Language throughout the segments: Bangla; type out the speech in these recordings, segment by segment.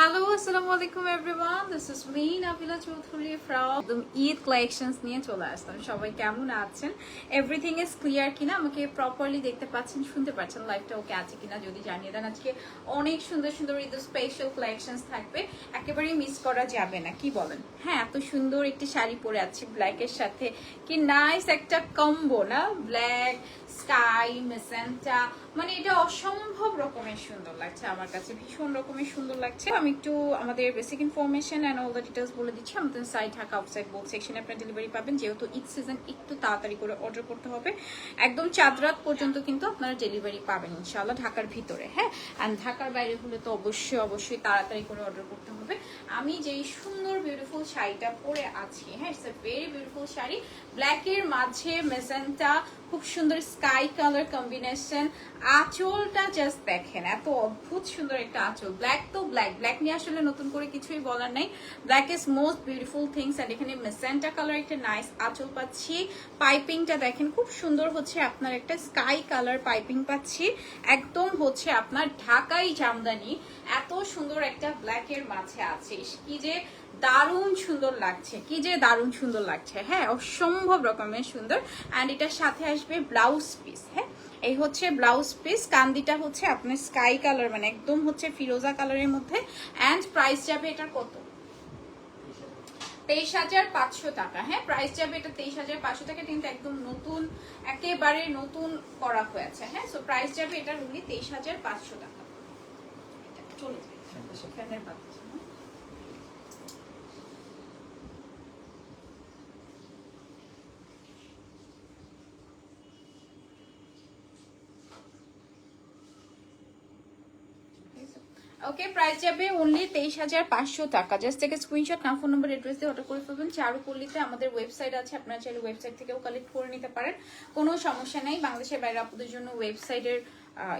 হ্যালো আসসালামু আলাইকুম everyone this is me Nabila Chowdhury from Eid collections নিয়ে চলে আসলাম। সবাই কেমন আছেন? এভরিথিং ইজ ক্লিয়ার কিনা? আমাকে প্রপারলি দেখতে পাচ্ছেন, শুনতে পাচ্ছেন? লাইফটা ওকে আছে কিনা যদি জানিয়ে দেন। আজকে অনেক সুন্দর সুন্দর ঈদ স্পেশাল কালেকশনস থাকবে। একেবারেই মিস করা যাবে না, কি বলেন? হ্যাঁ এত সুন্দর একটি শাড়ি পরে আছি ব্ল্যাকের সাথে। কি নাইস একটা কম্বো না? ব্ল্যাক স্কাই মেসেন্টা মানে এটা অসম্ভব রকমের সুন্দর লাগছে আমার কাছে, ভীষণ রকমের সুন্দর লাগছে। আমি একটু আমাদের basic information and all the details বলে দিচ্ছি। আমাদের সাইড ঢাকা আউটসাইড বোল সেকশনে আপনার ডেলিভারি পাবেন। যেহেতু ঈদ সিজন একটু তাড়াতাড়ি করে অর্ডার করতে হবে। একদম চাঁদ রাত পর্যন্ত কিন্তু আপনারা ডেলিভারি পাবেন ইনশাআল্লাহ ঢাকার ভিতরে হ্যাঁ? অ্যান্ড ঢাকার বাইরে হলে তো অবশ্যই অবশ্যই তাড়াতাড়ি করে অর্ডার করতে হবে। আমি যেই সুন্দর বিউটিফুল শাড়িটা পরে আছি হ্যাঁ it's a very beautiful sari. ব্ল্যাকের মাঝে মেজেন্টা খুব সুন্দর স্কাই কালার কম্বিনেশন আঁচলটা জাস্ট দেখেন, এত অদ্ভুত সুন্দর একটা আঁচল। ব্ল্যাক তো ব্ল্যাক ব্ল্যাক নিয়ে আসলে নতুন করে কিছুই বলার নাই। Black is most beautiful things and এখানে মেসেন্টা কালার একটা নাইস আঁচল পাচ্ছি। পাইপিংটা দেখেন, খুব সুন্দর হচ্ছে আপনার একটা স্কাই কালার পাইপিং পাচ্ছি। একদম হচ্ছে আপনার ঢাকাই জামদানি। এত সুন্দর একটা ব্ল্যাকের মাঝে আছে। কি যে দারুণ সুন্দর লাগছে কি যে দারুণ সুন্দর লাগছে। হ্যাঁ অসম্ভব রকমের সুন্দর। অ্যান্ড এটার সাথে আসবে ব্লাউজ পিস হ্যাঁ? এই হচ্ছে ব্লাউজ পিস কান্দিটা হচ্ছে আপনার স্কাই কালার মানে একদম হচ্ছে ফিরোজা কালারের মধ্যে। অ্যান্ড প্রাইস যাবে এটার কত? তেইশ হাজার পাঁচশো টাকা হ্যাঁ? প্রাইস যাবে এটা তেইশ হাজার পাঁচশো টাকা কিন্তু একদম নতুন একেবারে নতুন করা হয়েছে হ্যাঁ? সো প্রাইস যাবে এটার উনি তেইশ হাজার পাঁচশো টাকা। চলে যাবে ফ্যানের বাতাস, হ্যাঁ। ওকে প্রাইস যাবে অনলি তেইশ হাজার পাঁচশো টাকা। জাস্ট থেকে স্ক্রিনশট নাম ফোন নম্বর অ্যাড্রেস দিয়ে অর্ডার করে ফেলবেন। চারু পল্লীতে আমাদের ওয়েবসাইট আছে, আপনারা চাইলে ওয়েবসাইট থেকেও কালেক্ট করে নিতে পারেন। কোনো সমস্যা নেই, বাংলাদেশের বাইরে আপনাদের জন্য ওয়েবসাইটের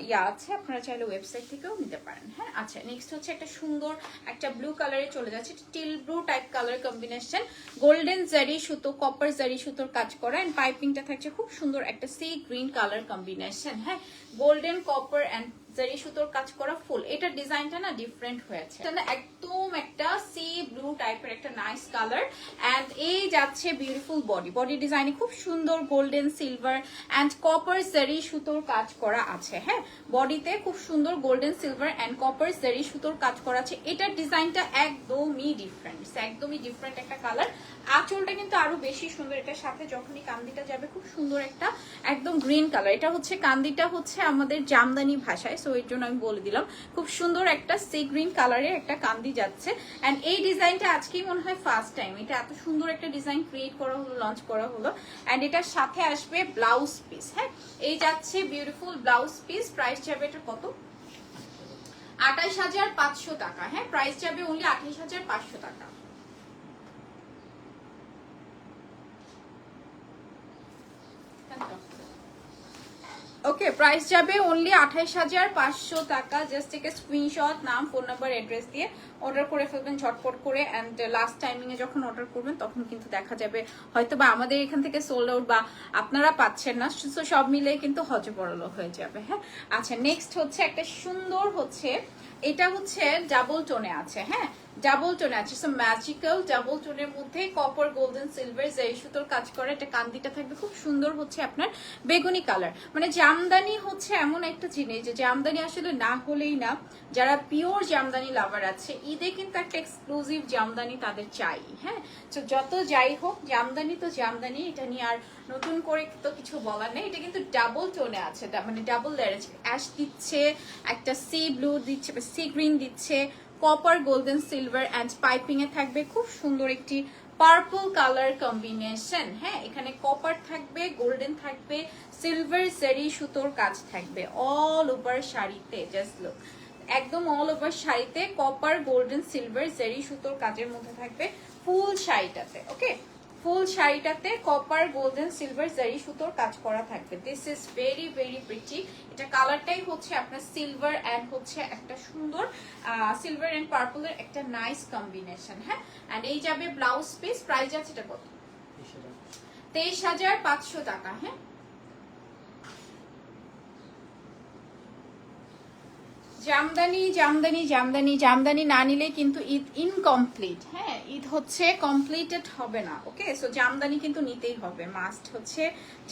ইয়া আছে, আপনারা চাইলে ওয়েবসাইট থেকেও নিতে পারেন। হ্যাঁ আচ্ছা নেক্সট হচ্ছে একটা সুন্দর একটা ব্লু কালারে চলে যাচ্ছে teal blue type colour combination golden zari সুতো কপার জারি সুতোর কাজ করা অ্যান্ড পাইপিংটা থাকছে খুব সুন্দর একটা সি গ্রিন কালার কম্বিনেশন হ্যাঁ গোল্ডেন কপার অ্যান্ড জারি সুতোর কাজ করা ফুল এটার ডিজাইনটা না ডিফারেন্ট হয়েছে। এটা একদম একটা সি ব্লু টাইপের একটা নাইস কালার অ্যান্ড এই যাচ্ছে বিউটিফুল বডি বডি ডিজাইনে খুব সুন্দর গোল্ডেন সিলভার অ্যান্ড কপার জারি সুতোর কাজ করা আছে হ্যাঁ? বডিতে খুব সুন্দর গোল্ডেন সিলভার অ্যান্ড কপার জারি সুতোর কাজ করা আছে। এটার ডিজাইনটা একদমই ডিফারেন্ট একদমই ডিফারেন্ট একটা কালার আঁচলটা কিন্তু আরও বেশি সুন্দর, এটার সাথে যখনই কান্দিটা যাবে, খুব সুন্দর একটা একদম গ্রিন কালার এটা হচ্ছে, কান্দিটা হচ্ছে আমাদের জামদানি ভাষায় সো এর জন্য আমি বলে দিলাম। খুব সুন্দর একটা সি গ্রিন কালারের একটা কান্দি যাচ্ছে। অ্যান্ড এই ডিজাইনটা আজকেই মনে হয় ফার্স্ট টাইম এটা এত সুন্দর একটা ডিজাইন ক্রিয়েট করা হলো লঞ্চ করা হলো। অ্যান্ড এটার সাথে আসবে ব্লাউজ পিস হ্যাঁ? এই যাচ্ছে বিউটিফুল ব্লাউজ পিস প্রাইস যাবে এটা কত? আঠাইশ হাজার পাঁচশো টাকা হ্যাঁ? প্রাইস যাবে অনলি আঠাইশ হাজার পাঁচশো টাকা। ওকে প্রাইস যাবে অনলি আঠাইশ হাজার পাঁচশো টাকা। জাস্ট থেকে স্ক্রিনশট নাম ফোন নাম্বার অ্যাড্রেস দিয়ে অর্ডার করে ফেলবেন, ঝটপট করে অ্যান্ড লাস্ট টাইমিংয়ে যখন অর্ডার করবেন, তখন কিন্তু দেখা যাবে। হয়তো বা আমাদের এখান থেকে সোল্ড আউট বা আপনারা পাচ্ছেন না সব মিলে কিন্তু হজবরল হয়ে যাবে হ্যাঁ? আচ্ছা নেক্সট হচ্ছে একটা সুন্দর হচ্ছে এটা হচ্ছে ডাবল টোনে আছে হ্যাঁ? ডাবল টোনে আছে। সো ম্যাজিক্যাল ডাবল টোনের মধ্যে কপার গোল্ডেন সিলভার যে সুতোর কাজ করে, এটা কান্দিটা থাকবে। খুব সুন্দর হচ্ছে আপনার বেগুনি কালার মানে জামদানি হচ্ছে এমন একটা জিনিস যে জামদানি আসলে না হলেই না, যারা পিওর জামদানি লাভার আছে, ঈদে কিন্তু একটা এক্সক্লুসিভ জামদানি তাদের চাই হ্যাঁ? তো যত যাই হোক জামদানি তো জামদানি এটা নিয়ে আর নতুন করে তো কিছু বলার নেই। এটা কিন্তু ডাবল টোনে আছে মানে ডাবল লেয়ার অ্যাশ দিচ্ছে, একটা সি ব্লু দিচ্ছে সি গ্রিন দিচ্ছে copper golden silver and piping এ থাকবে খুব সুন্দর একটি পার্পল কালার কম্বিনেশন হ্যাঁ এখানে কপার থাকবে গোল্ডেন থাকবে সিলভার সেরি সুতোর কাজ থাকবে অল ওভার শাড়িতে জাস্ট লুক একদম অল ওভার শাড়িতে কপার গোল্ডেন সিলভার জেরি সুতোর কাজের মধ্যে থাকবে ফুল শাড়িটাতে ওকে ফুল শাড়িটাতে কপার গোল্ডেন সিলভার জারি সুতোর কাজ করা থাকবে। This is very very pretty এটা কালারটাই হচ্ছে আপনার সিলভার অ্যান্ড হচ্ছে একটা সুন্দর সিলভার অ্যান্ড পার্পলের একটা নাইস কম্বিনেশন হ্যাঁ? অ্যান্ড এই যাবে ব্লাউজ পিস প্রাইস আছে এটা কত? তেইশ হাজার পাঁচশো টাকা হ্যাঁ? জামদানি জামদানি জামদানি জামদানি না নিলে কিন্তু ঈদ ইনকমপ্লিট হ্যাঁ ঈদ হচ্ছে কমপ্লিটেড হবে না ওকে সো জামদানি কিন্তু নিতেই হবে মাস্ট হচ্ছে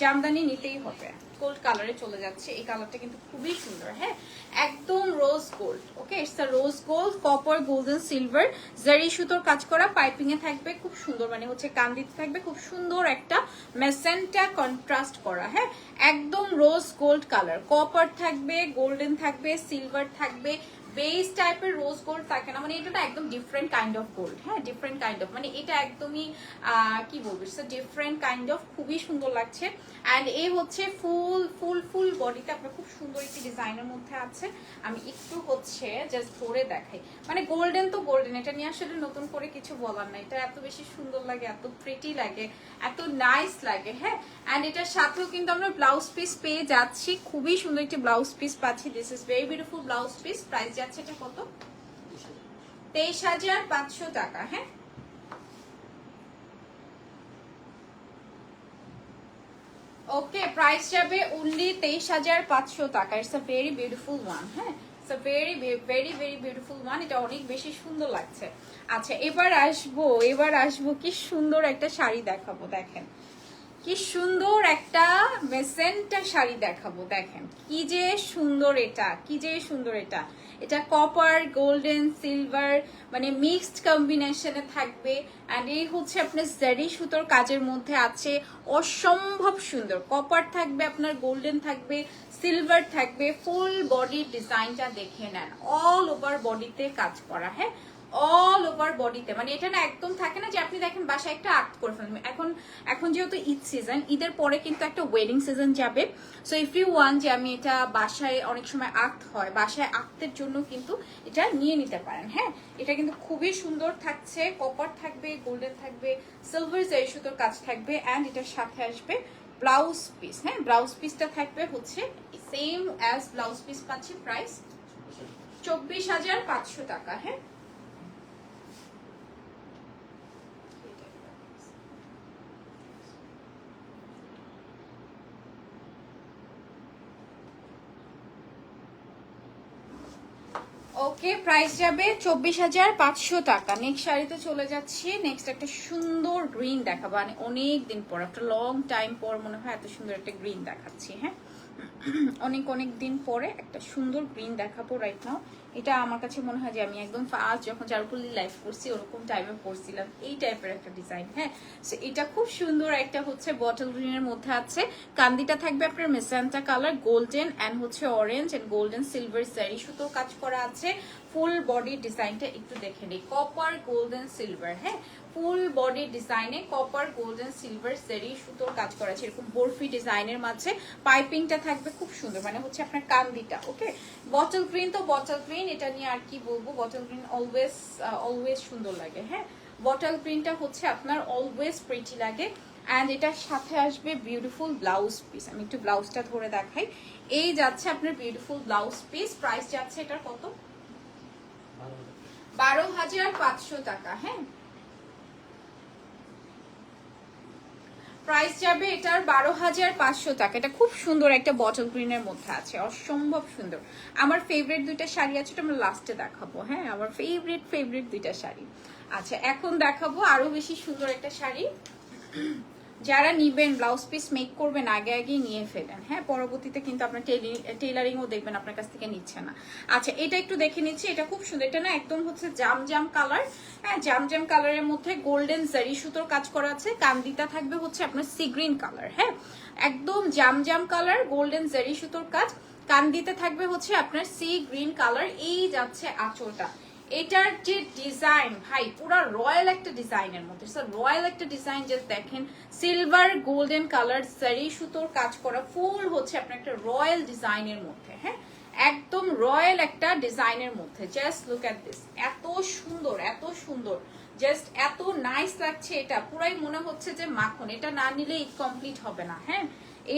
জামদানি নিতেই হবে। কোল্ড কালারে চলে যাচ্ছে, এই কালারটা কিন্তু খুবই সুন্দর হ্যাঁ? একদম rose gold okay it's a rose gold copper golden silver zari সুতোর কাজ করা পাইপিং এ থাকবে, খুব সুন্দর মানে হচ্ছে কান্দিতে থাকবে, খুব সুন্দর একটা মেসেন্টা কন্ট্রাস্ট করা হ্যাঁ? একদম রোজ গোল্ড কালার কপার থাকবে গোল্ডেন থাকবে সিলভার থাকবে বেস টাইপের রোজ গোল্ড থাকে না মানে এটা একদম ডিফারেন্ট কাইন্ড অফ গোল্ড হ্যাঁ ডিফারেন্ট কাইন্ড অফ মানে এটা একদমই কি বলব ডিফারেন্ট কাইন্ড অফ খুবই সুন্দর লাগছে। অ্যান্ড এই হচ্ছে ফুল ফুল ফুল বডিতে আপনার খুব সুন্দর একটি ডিজাইনের মধ্যে আছে। আমি একটু হচ্ছে জাস্ট ধরে দেখাই। মানে গোল্ডেন তো গোল্ডেন এটা নিয়ে আসলে নতুন করে কিছু বলার নাই। এটা এত বেশি সুন্দর লাগে, এত প্রিটি লাগে, এত নাইস লাগে হ্যাঁ। অ্যান্ড এটার সাথেও কিন্তু আমরা ব্লাউজ পিস পেয়ে যাচ্ছি। খুবই সুন্দর একটি ব্লাউজ পিস পাচ্ছি। This is very beautiful blouse piece price যাচ্ছে এটা কত? তেইশ হাজার পাঁচশো টাকা হ্যাঁ? ওকে প্রাইস যাবে অনলি তেইশ হাজার পাঁচশো টাকা। It's a very beautiful one হ্যাঁ? It's a very very very beautiful one এটা অনেক বেশি সুন্দর লাগছে। আচ্ছা এবার আসব এবার আসব কি সুন্দর একটা শাড়ি দেখাবো, দেখেন। কি সুন্দর একটা মেসেন্টা শাড়ি দেখাবো, দেখেন। কি যে সুন্দর এটা, কি যে সুন্দর এটা। এটা কপার গোল্ডেন সিলভার মানে মিক্সড কম্বিনেশনে থাকবে। অ্যান্ড এই হচ্ছে আপনার জারি সুতোর কাজের মধ্যে আছে অসম্ভব সুন্দর। কপার থাকবে, আপনার গোল্ডেন থাকবে সিলভার থাকবে ফুল বডি ডিজাইনটা দেখে নেন। অল ওভার বডিতে কাজ করা হ্যাঁ? অল ওভার বডিতে মানে এটা না একদম থাকে না যে আপনি দেখেন বাসায় একটা আর্ট করে ফেলবেন। এখন এখন যেহেতু ঈদ সিজন ঈদের পরে কিন্তু একটা ওয়েডিং সিজন যাবে। সো ইউ ওয়ান যে আমি এটা বাসায় অনেক সময় আঁকতে হয়, বাসায় আঁকতের জন্য কিন্তু এটা নিয়ে নিতে পারেন হ্যাঁ? এটা কিন্তু খুবই সুন্দর থাকছে কপার থাকবে গোল্ডেন থাকবে সিলভার জারি সুতোর কাজ থাকবে অ্যান্ড এটার সাথে আসবে ব্লাউজ পিস হ্যাঁ? ব্লাউজ পিসটা থাকবে হচ্ছে সেম অ্যাজ ব্লাউজ পিস পাচ্ছি প্রাইস চব্বিশ হাজার পাঁচশো টাকা হ্যাঁ? ওকে প্রাইস যাবে চব্বিশ হাজার পাঁচশো টাকা। নেক্সট শাড়িতে চলে যাচ্ছি। নেক্সট একটা সুন্দর গ্রিন দেখাবো। মানে অনেক দিন পর, একটা লং টাইম পর মনে হয় এত সুন্দর একটা গ্রিন দেখাচ্ছি হ্যাঁ? অনেক অনেক দিন পরে একটা সুন্দর গ্রিন দেখাবো রাইট নাও এটা আমার কাছে মনে হয় যে আমি একদম ফার্স্ট যখন চারুপল্লি লাইফ করছি, ওরকম টাইমে পড়ছিলাম। এই টাইপের একটা ডিজাইন হ্যাঁ? সো এটা খুব সুন্দর একটা হচ্ছে বটল গ্রিনের মধ্যে আছে। কান্দিটা থাকবে আপনার মেসান্টা কালার গোল্ডেন অ্যান্ড হচ্ছে orange and golden silver zari সুতো কাজ করা আছে। ফুল বডি ডিজাইনটা একটু দেখে নিই। কপার গোল্ডেন সিলভার হ্যাঁ? ফুল বডি ডিজাইনে কপার গোল্ডেন সিলভার সেরি সুতোর কাজ করা আছে। এরকম বরফি ডিজাইনের মাঝে পাইপিংটা থাকবে খুব সুন্দর মানে হচ্ছে আপনার কান্দিটা ওকে বটল গ্রিন তো বটল গ্রিন এটা নিয়ে আর কি বলব? বটল গ্রিন অলওয়েজ অলওয়েজ সুন্দর লাগে হ্যাঁ? বটল গ্রিনটা হচ্ছে আপনার অলওয়েজ প্রিটি লাগে অ্যান্ড এটার সাথে আসবে বিউটিফুল ব্লাউজ পিস আমি একটু ব্লাউজটা ধরে দেখাই। এই যাচ্ছে আপনার বিউটিফুল ব্লাউজ পিস প্রাইস যাচ্ছে এটার কত? বারো হাজার পাঁচশো টাকা হ্যাঁ? প্রাইস যাবে এটার বারো হাজার পাঁচশো টাকা। এটা খুব সুন্দর একটা বটল গ্রিনের মধ্যে আছে, অসম্ভব সুন্দর। আমার ফেভারিট দুইটা শাড়ি আছে, ওটা আমরা লাস্টে দেখাবো হ্যাঁ? আমার ফেভারিট ফেভারিট দুইটা শাড়ি। আচ্ছা এখন দেখাবো আরও বেশি সুন্দর একটা শাড়ি। যারা নিবেন ব্লাউজ পিস মেক করবেন, আগে আগেই নিয়ে ফেলেন। হ্যাঁ পরবর্তীতে কিন্তু আপনার টেলারিংও দেখবেন, আপনার কাছ থেকে নিচ্ছে না। আচ্ছা এটা একটু দেখে নিচ্ছি, এটা খুব সুন্দর, এটা না একদম হচ্ছে জাম জাম কালার হ্যাঁ জাম জাম কালারের মধ্যে গোল্ডেন জারি সুতোর কাজ করা আছে কান্দিটা থাকবে হচ্ছে আপনার সি গ্রিন কালার হ্যাঁ। একদম জাম জাম কালার গোল্ডেন জারি সুতোর কাজ, কান্দিতে থাকবে হচ্ছে আপনার সি গ্রিন কালার এই যাচ্ছে আঁচলটা। এটার যে ডিজাইন ভাই, পুরো রয়্যাল একটা ডিজাইনের মধ্যে। স্যার রয়্যাল একটা ডিজাইন জাস্ট দেখেন সিলভার গোল্ডেন কালার সারি সুতোর কাজ করা ফুল হচ্ছে আপনার একটা রয়্যাল ডিজাইনের মধ্যে হ্যাঁ? একদম রয়্যাল একটা ডিজাইনের মধ্যে। জাস্ট লুক অ্যাট দিস এত সুন্দর এত সুন্দর। জাস্ট এত নাইস লাগছে এটা। পুরাই মনে হচ্ছে যে মাখন। এটা না নিলে কমপ্লিট হবে না হ্যাঁ?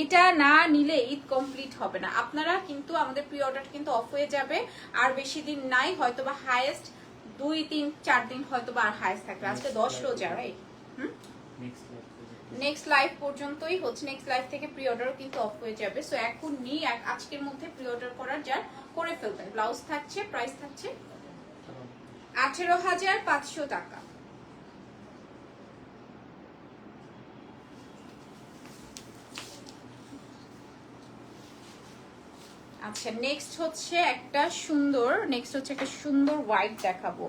এটা না নিলে ঈদ কমপ্লিট হবে না। আপনারা কিন্তু আমাদের প্রি অর্ডার কিন্তু অফ হয়ে যাবে। আর বেশি দিন নাই হয়তো বা হাইয়েস্ট দুই তিন চার দিন হয়তো বা আর হাইয়েস্ট থাকবে। আজকে দশ রোজা রাইট হুম? নেক্সট লাইভ পর্যন্তই হচ্ছে নেক্সট লাইভ থেকে প্রি অর্ডারও কিন্তু অফ হয়ে যাবে। সো এখন নিয়ে আজকের মধ্যে প্রি অর্ডার করার যার করে ফেলবেন। ব্লাউজ থাকছে প্রাইস থাকছে আঠেরো হাজার পাঁচশো টাকা। আচ্ছা নেক্সট হচ্ছে একটা সুন্দর নেক্সট হচ্ছে একটা সুন্দর হোয়াইট দেখাবো।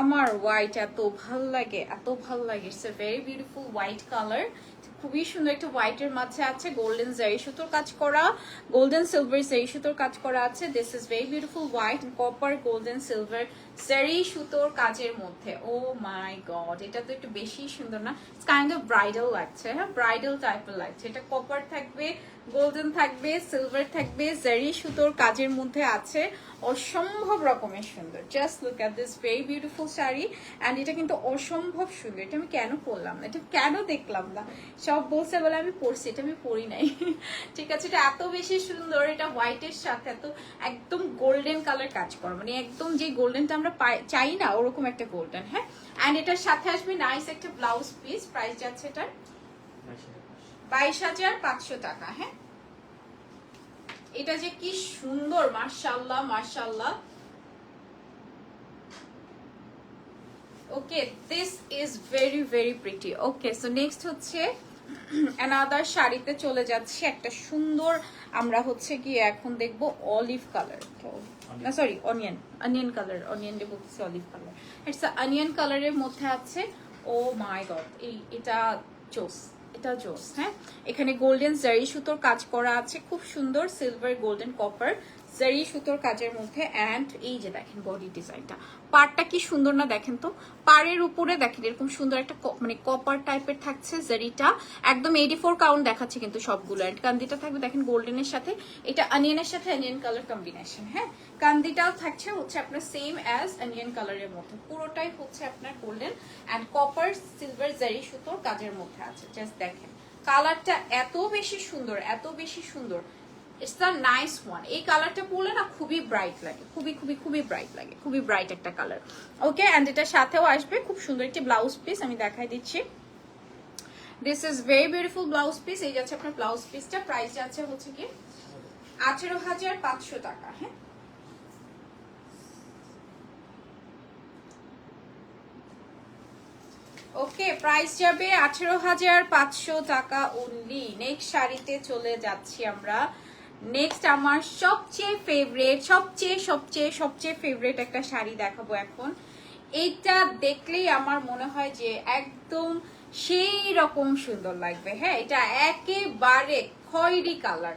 আমার হোয়াইট এত ভালো লাগে, এত ভালো লাগে। It's a very beautiful white colour খুবই সুন্দর একটা হোয়াইটের মাঝে আছে গোল্ডেন জারি সুতোর কাজ করা গোল্ডেন সিলভার জারি সুতোর কাজ করা আছে। This is very beautiful white copper golden silver zari সুতোর কাজের মধ্যে। ও মাই গড এটা তো একটু বেশি সুন্দর না? কাইন্ড অফ ব্রাইডাল লাগছে হ্যাঁ? ব্রাইডাল টাইপের লাগছে। এটা কপার থাকবে গোল্ডেন থাকবে সিলভার থাকবে জারি সুতোর কাজের মধ্যে আছে অসম্ভব রকমের সুন্দর। Just look at this very beautiful sari and এটা কিন্তু অসম্ভব সুন্দর। এটা আমি কেন পরলাম না? এটা কেন দেখলাম না? সব বলছে বলে আমি পরছি, এটা আমি পরি নাই। ঠিক আছে, এটা এত বেশি সুন্দর, এটা হোয়াইটের সাথে এত একদম গোল্ডেন কালার কাজ করা। মানে একদম যে গোল্ডেনটা আমরা চাই না, ওরকম একটা গোল্ডেন হ্যাঁ? অ্যান্ড এটার সাথে আসবে নাইস একটা ব্লাউজ পিস প্রাইস যাচ্ছে এটার বাইশ হাজার পাঁচশো টাকা হ্যাঁ? এটা যে কি সুন্দর মার্শাল্লাহ মার্শাল্লাহ okay this is very very pretty okay so next হচ্ছে অ্যানাদার শাড়িতে চলে যাচ্ছে। একটা সুন্দর, আমরা হচ্ছে কি এখন দেখব অলিভ কালার না sorry onion onion colour onion দিয়ে বলতেছি অলিভ কালার ইটস অনিয়ন কালারের মধ্যে আছে ও মাই গড এই, এটা জোস। এটা জোস হ্যাঁ? এখানে গোল্ডেন জারি সুতোর কাজ করা আছে। খুব সুন্দর সিলভার গোল্ডেন কপার জারি সুতোর কাজের মধ্যে অ্যান্ড এই যে দেখেন বডি ডিজাইনটা পাড়টা কি সুন্দর না দেখেন তো? পাড়ের উপরে দেখেন এরকম সুন্দর একটা মানে কপার টাইপের থাকছে জারিটা। একদম এইটি ফোর কাউন্ট দেখাচ্ছে কিন্তু সবগুলো। অ্যান্ড কান্দিটা থাকবে দেখেন গোল্ডেনের সাথে। এটা অনিয়নের সাথে অনিয়ন কালার কম্বিনেশন হ্যাঁ? কান্দিটাও থাকছে হচ্ছে আপনার সেম অ্যাজ অনিয়ন কালারের মধ্যে। পুরোটাই হচ্ছে আপনার গোল্ডেন অ্যান্ড কপার সিলভার জারি সুতোর কাজের মধ্যে আছে। জাস্ট দেখেন। কালারটা এত বেশি সুন্দর, এত বেশি সুন্দর। ইটস দ্য নাইস ওয়ান এই কালারটা পরলে না খুবই ব্রাইট লাগে। খুবই খুবই খুবই ব্রাইট লাগে। খুবই ব্রাইট একটা কালার ওকে অ্যান্ড এটার সাথেও আসবে খুব সুন্দর একটি ব্লাউজ পিস আমি দেখাই দিচ্ছি। This is very beautiful blouse piece এই যাচ্ছে আপনার ব্লাউজ পিসটা প্রাইস যাচ্ছে হচ্ছে কি? আঠেরো হাজার পাঁচশো টাকা। হ্যাঁ। ওকে প্রাইস যাবে আঠেরো হাজার পাঁচশো টাকা অনলি নেক্সট শাড়িতে চলে যাচ্ছি আমরা। নেক্সট আমার সবচেয়ে ফেভারেট সবচেয়ে সবচেয়ে সবচেয়ে ফেভারেট একটা শাড়ি দেখাবো এখন। এইটা দেখলেই আমার মনে হয় যে একদম সেই রকম সুন্দর লাগবে। হ্যাঁ এটা একেবারে খয়েরি কালার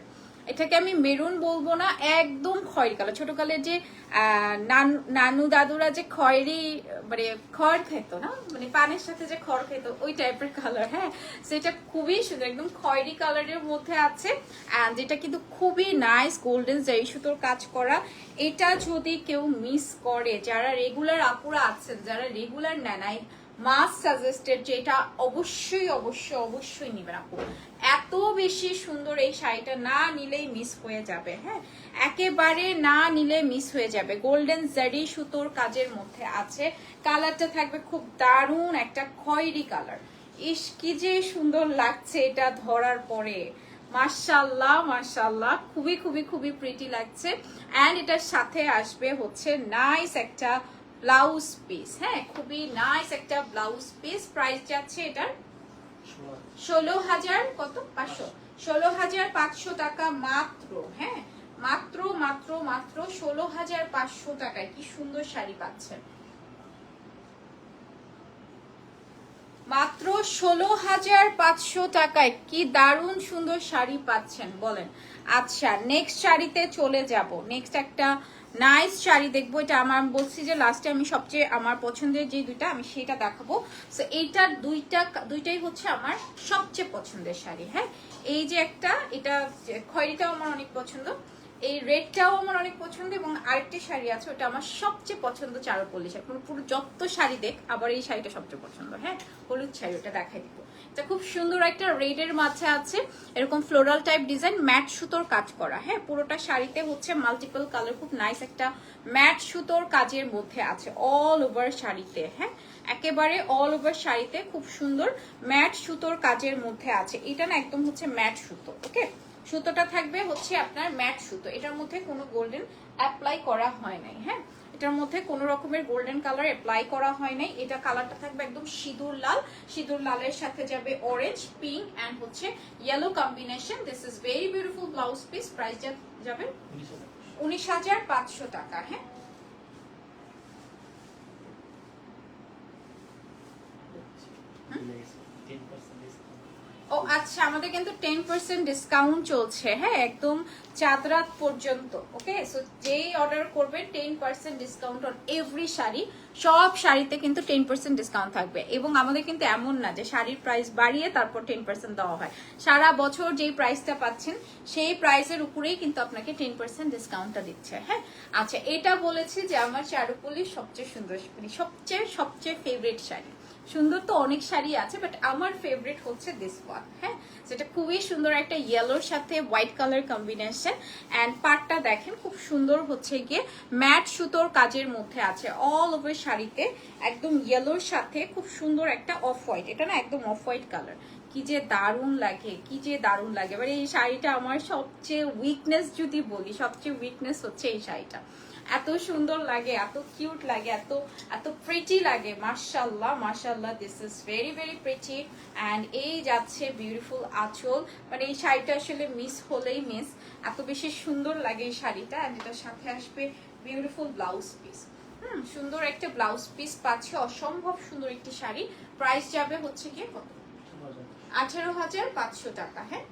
এটাকে আমি মেরুন বলব না, একদম খয়েরি কালার ছোটকালে যে নানু নানু দাদুরা যে খয়েরি মানে খড় খেত না মানে পানের সাথে যে খড় খেত, ওই টাইপের কালার হ্যাঁ? সেটা খুবই সুন্দর, একদম খয়েরি কালারের মধ্যে আছে। এটা কিন্তু খুবই নাইস গোল্ডেন জারি সুতোর কাজ করা। এটা যদি কেউ মিস করে, যারা রেগুলার আপুরা আছেন, যারা রেগুলার নেয় মাস্ট সাজেস্টেড যেটা অবশ্যই অবশ্যই অবশ্যই নিবেন আপু। এত বেশি সুন্দর এই শাড়িটা না নিলেই মিস হয়ে যাবে হ্যাঁ? একেবারে না নিলে মিস হয়ে যাবে। গোল্ডেন জারি সুতোর কাজের মধ্যে আছে। কালারটা থাকবে খুব দারুণ একটা খয়েরি কালার ইস, কি যে সুন্দর লাগছে এটা ধরার পরে। মার্শাল্লাহ মার্শাল্লাহ খুবই খুবই খুবই প্রিটি লাগছে। অ্যান্ড এটার সাথে আসবে হচ্ছে নাইস একটা ব্লাউজ পিস হ্যাঁ খুবই নাইস একটা ব্লাউজ পিস প্রাইস যাচ্ছে এটার ষোলো হাজার কত? পাঁচশো। ষোলো হাজার পাঁচশো টাকা মাত্র। হ্যাঁ মাত্র মাত্র মাত্র ষোলো হাজার পাঁচশো টাকায়। কি সুন্দর শাড়ি পাচ্ছেন। মাত্র ষোলো হাজার পাঁচশো টাকায়। কি দারুণ সুন্দর শাড়ি পাচ্ছেন, বলেন। আচ্ছা নেক্সট শাড়িতে চলে যাব। নেক্সট একটা নাইস শাড়ি দেখব, এটা আমার বলছি যে লাস্টে আমি সবচেয়ে আমার পছন্দের যে দুইটা, আমি সেটা দেখাবো। সো এইটার দুইটা, দুইটাই হচ্ছে আমার সবচেয়ে পছন্দের শাড়ি হ্যাঁ? এই যে একটা, এটা খয়েরিটাও আমার অনেক পছন্দ, এই রেডটাও আমার অনেক পছন্দ এবং আরেকটি শাড়ি আছে, ওটা আমার সবচেয়ে পছন্দ চারুপল্লী শাড়ি। পুরো যত শাড়ি দেখ, আবার এই শাড়িটা সবচেয়ে পছন্দ হ্যাঁ? হলুদ শাড়ি, ওটা দেখাই দিব। এটা খুব সুন্দর একটা রেডের মাঝে আছে। এরকম ফ্লোরাল টাইপ ডিজাইন, ম্যাট সুতোর কাজ করা। হ্যাঁ পুরোটা শাড়িতে হচ্ছে মাল্টিপল কালার খুব নাইস একটা ম্যাট সুতোর কাজের মধ্যে আছে অল ওভার শাড়িতে। হ্যাঁ একেবারে অল ওভার শাড়িতে খুব সুন্দর ম্যাট সুতোর কাজের মধ্যে আছে। এটা না একদম হচ্ছে ম্যাট সুতো, ওকে? সুতোটা থাকবে হচ্ছে আপনার ম্যাট সুতো। এটার মধ্যে কোনো গোল্ডেন অ্যাপ্লাই করা হয় নাই। হ্যাঁ এটার মধ্যে কোনো রকমের গোল্ডেন কালার অ্যাপ্লাই করা হয় নাই। এটা কালারটা থাকবে একদম সিঁদুর লাল। সিঁদুর লালের সাথে যাবে অরেঞ্জ পিঙ্ক অ্যান্ড হচ্ছে yellow combination this is very beautiful blouse piece price যাবে উনিশ হাজার পাঁচশো টাকা হ্যাঁ। ও আচ্ছা আমাদের কিন্তু টেন পার্সেন্ট ডিসকাউন্ট চলছে হ্যাঁ একদম চাঁদ রাত পর্যন্ত, ওকে? সো যেই অর্ডার করবে ten percent discount on every sari, সব শাড়িতে কিন্তু টেন পার্সেন্ট ডিসকাউন্ট থাকবে। এবং আমাদের কিন্তু এমন না যে শাড়ির প্রাইস বাড়িয়ে তারপর টেন পার্সেন্ট দেওয়া হয়। সারা বছর যেই প্রাইসটা পাচ্ছেন, সেই প্রাইসের উপরেই কিন্তু আপনাকে টেন পার্সেন্ট ডিসকাউন্টটা দিচ্ছে হ্যাঁ? আচ্ছা এটা বলেছি যে আমার চারুপল্লির সবচেয়ে সুন্দর মানে সবচেয়ে সবচেয়ে ফেভারিট শাড়ি। সুন্দর তো অনেক শাড়ি আছে বাট আমার ফেভারিট হচ্ছে দিস ওয়ান হ্যাঁ? যেটা খুবই সুন্দর একটা ইয়েলোর সাথে হোয়াইট কালার কম্বিনেশন অ্যান্ড পাটটা দেখেন খুব সুন্দর হচ্ছে গিয়ে ম্যাট সুতোর কাজের মধ্যে আছে অল ওভার শাড়িতে একদম ইয়েলোর সাথে খুব সুন্দর একটা অফ হোয়াইট এটা না একদম অফ হোয়াইট কালার কি যে দারুণ লাগে, কি যে দারুণ লাগে এবার এই শাড়িটা আমার সবচেয়ে উইকনেস যদি বলি, সবচেয়ে উইকনেস হচ্ছে এই শাড়িটা। এত সুন্দর লাগে, এত কিউট লাগে, এত এত প্রিটি লাগে। মার্শাল্লাহ মার্শাল্লাহ this is very very pretty and এই যাচ্ছে বিউটিফুল আঁচল। মানে এই শাড়িটা আসলে মিস হলেই মিস এত বেশি সুন্দর লাগে এই শাড়িটা অ্যান্ড এটার সাথে আসবে বিউটিফুল ব্লাউজ পিস হুম, সুন্দর একটা ব্লাউজ পিস পাচ্ছে, অসম্ভব সুন্দর একটি শাড়ি। প্রাইস যাবে হচ্ছে গিয়ে কত? আঠারো হাজার পাঁচশো টাকা হ্যাঁ?